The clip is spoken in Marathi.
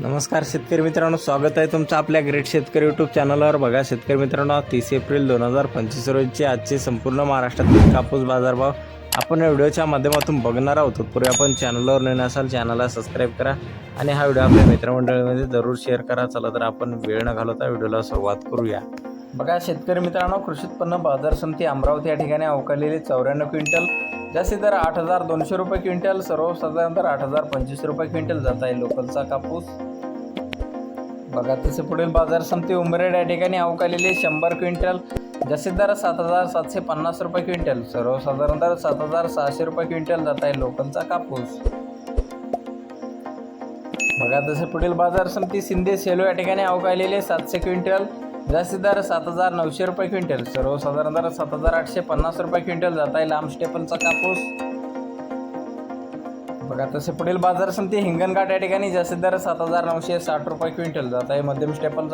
नमस्कार शेतकरी मित्रांनो स्वागत आहे तुमचं आपल्या ग्रेट शेतकरी यूट्यूब चॅनलवर बघा शेतकरी मित्रांनो तीस एप्रिल दोन हजार पंचवीस रोजीचे आजचे संपूर्ण महाराष्ट्रातील कापूस बाजारभाव आपण या व्हिडिओच्या माध्यमातून बघणार आहोत. पूर्वी आपण चॅनलवर नवीन असाल चॅनलला सबस्क्राईब करा आणि हा व्हिडिओ आपल्या मित्रमंडळीमध्ये जरूर शेअर करा. चला तर आपण वेळ न घालवता व्हिडिओला सुरुवात करूया. बघा शेतकरी मित्रांनो कृषी उत्पन्न बाजार समिती अमरावती या ठिकाणी अवकालेले चौऱ्याण्णव क्विंटल. जास्तीत दर आठ हजार दोनशे रुपये क्विंटल सर्वसाधारण दर आठ हजार पंचवीस रुपये क्विंटल जात आहे लोकलचा कापूस. बघा तसे पुढील बाजार समिती उमरेड या ठिकाणी अवकालेले शंभर क्विंटल जास्तीत दर सात हजार सातशे पन्नास रुपये क्विंटल. सर्वसाधारण दर सात हजार सहाशे रुपये क्विंटल जात आहे लोकांचा कापूस. बघा तसे पुढील बाजार समिती सिंधे सेलो या ठिकाणी अवकालेले सातशे क्विंटल जास्तीत दर सात हजार नऊशे रुपये क्विंटल. सर्वसाधारण दर सात हजार आठशे पन्नास रुपये क्विंटल जात आहे लांब स्टेपलचा कापूस. बघा तसे पुढील बाजार समिती हिंगणघाट या ठिकाणी जास्तीत दर सात हजार नऊशे साठ रुपये क्विंटल जात आहे. मध्यम स्टेपलचा